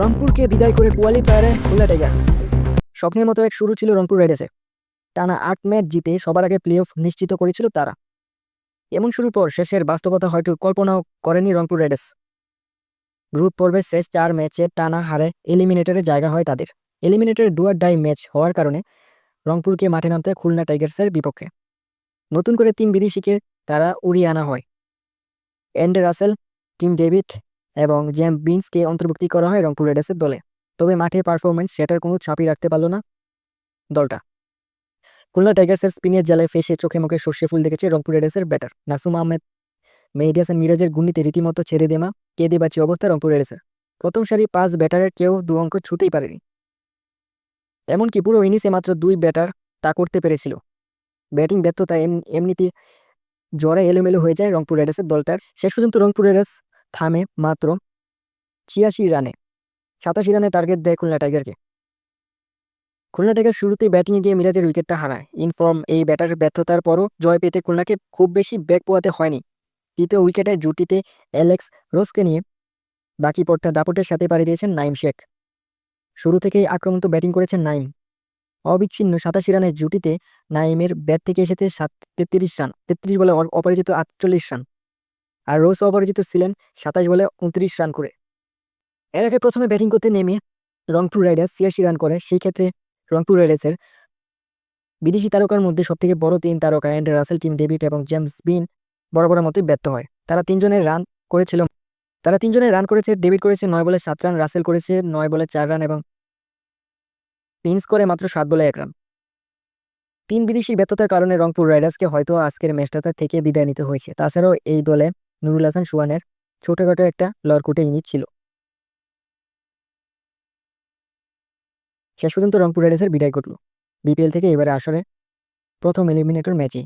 রংপুরকে বিদায় করে কোয়ালিফায়ারে খুলনা টাইগার স্বপ্নের মতো এক শুরু ছিল রংপুর রাইডার্সে টানা আট ম্যাচ জিতে সবার আগে প্লে অফ নিশ্চিত করেছিল তারা। এমন শুরুর পর শেষের বাস্তবতা হয়তো কল্পনাও করেনি রংপুর রাইডার্স। গ্রুপ পর্বের শেষ চার ম্যাচে টানা হারে এলিমিনেটরের জায়গা হয় তাদের। এলিমিনেটরের ডুয়ার ডাই ম্যাচ হওয়ার কারণে রংপুরকে মাঠে নামতে খুলনা টাইগার্সের বিপক্ষে। নতুন করে তিন বিদেশিকে তারা উড়িয়ে আনা হয়। অ্যান্ডে রাসেল, টিম ডেভিড এবং জ্যাম বিন্সকে অন্তর্ভুক্তি করা হয় রংপুর রাইডার্সের দলে। তবে মাঠে পারফরমেন্স সেটার কোনো ছাপই রাখতে পারল না দলটা। খুলনা টাইগার্সের স্পিনের জালে ফেসে চোখে মুখে সর্ষে ফুল দেখেছে রংপুর রাইডার্সের ব্যাটার নাসুম আহমেদ। মেহেদি হাসান মিরাজের গুন্ডিতে রীতিমতো ছেড়ে দেমা কেঁদে বাঁচি অবস্থা রংপুর রাইডার্সের প্রথম সারি পাঁচ ব্যাটারের কেউ দু অঙ্ক ছুতেই পারেনি। এমনকি পুরো ইনিংসে মাত্র দুই ব্যাটার তা করতে পেরেছিল। ব্যাটিং ব্যর্থতা এমনিতে জ্বরে এলোমেলো হয়ে যায় রংপুর রাইডার্সের দলটার। শেষ পর্যন্ত রংপুর রাইডার্স থামে মাত্র ছিয়াশি রানে। সাতাশি রানে টার্গেট দেয় খুলনা টাইগারকে। খুলনা টাইগার শুরুতেই ব্যাটিংয়ে গিয়ে মিরাজের উইকেটটা হারায়। ইনফর্ম, এই ব্যাটারের ব্যর্থতার পরও জয় পেতে খুলনাকে খুব বেশি ব্যাক পোয়াতে হয়নি। তৃতীয় উইকেটে জুটিতে অ্যালেক্স রোসকে নিয়ে বাকি পড়তা দাপটের সাথে পাড়ি দিয়েছেন নাইম শেখ। শুরু থেকেই আক্রমন্ত ব্যাটিং করেছেন নাইম। অবিচ্ছিন্ন সাতাশি রানের জুটিতে নাইমের ব্যাট থেকে এসেছে সাত, তেত্রিশ রান, তেত্রিশ বলে অ- অপরাজিত আটচল্লিশ রান। আর রোস অপরাজিত ছিলেন সাতাশ বলে উনত্রিশ রান করে। এর আগে প্রথমে ব্যাটিং করতে নেমে রংপুর রাইডার্স ছিয়াশি রান করে। সেই ক্ষেত্রে রংপুর রাইডার্সের বিদেশি তারকার মধ্যে সবথেকে বড় তিন তারকা অ্যান্ড রাসেল, টিম ডেভিড এবং জেমস বিন বড় বড় মতোই ব্যর্থ হয়। তারা তিনজনের রান করেছিল। তারা তিনজনের রান করেছে, ডেভিড করেছে নয় বলে সাত রান, রাসেল করেছে নয় বলে চার রান এবং পিন্স করে মাত্র সাত বলে এক রান। তিন বিদেশি ব্যর্থতার কারণে রংপুর রাইডার্সকে হয়তো আজকের ম্যাচটাতে থেকে বিদায় নিতে হয়েছে। তাছাড়াও এই দলে নুরুল হাসান সুয়ানের ছোটখাটো একটা লড়কুটে ইনিংস ছিল। শেষ পর্যন্ত রংপুর রাইডার্সের বিদায় ঘটল। বিপিএল থেকে এবারে আসরে প্রথম এলিমিনেটর ম্যাচে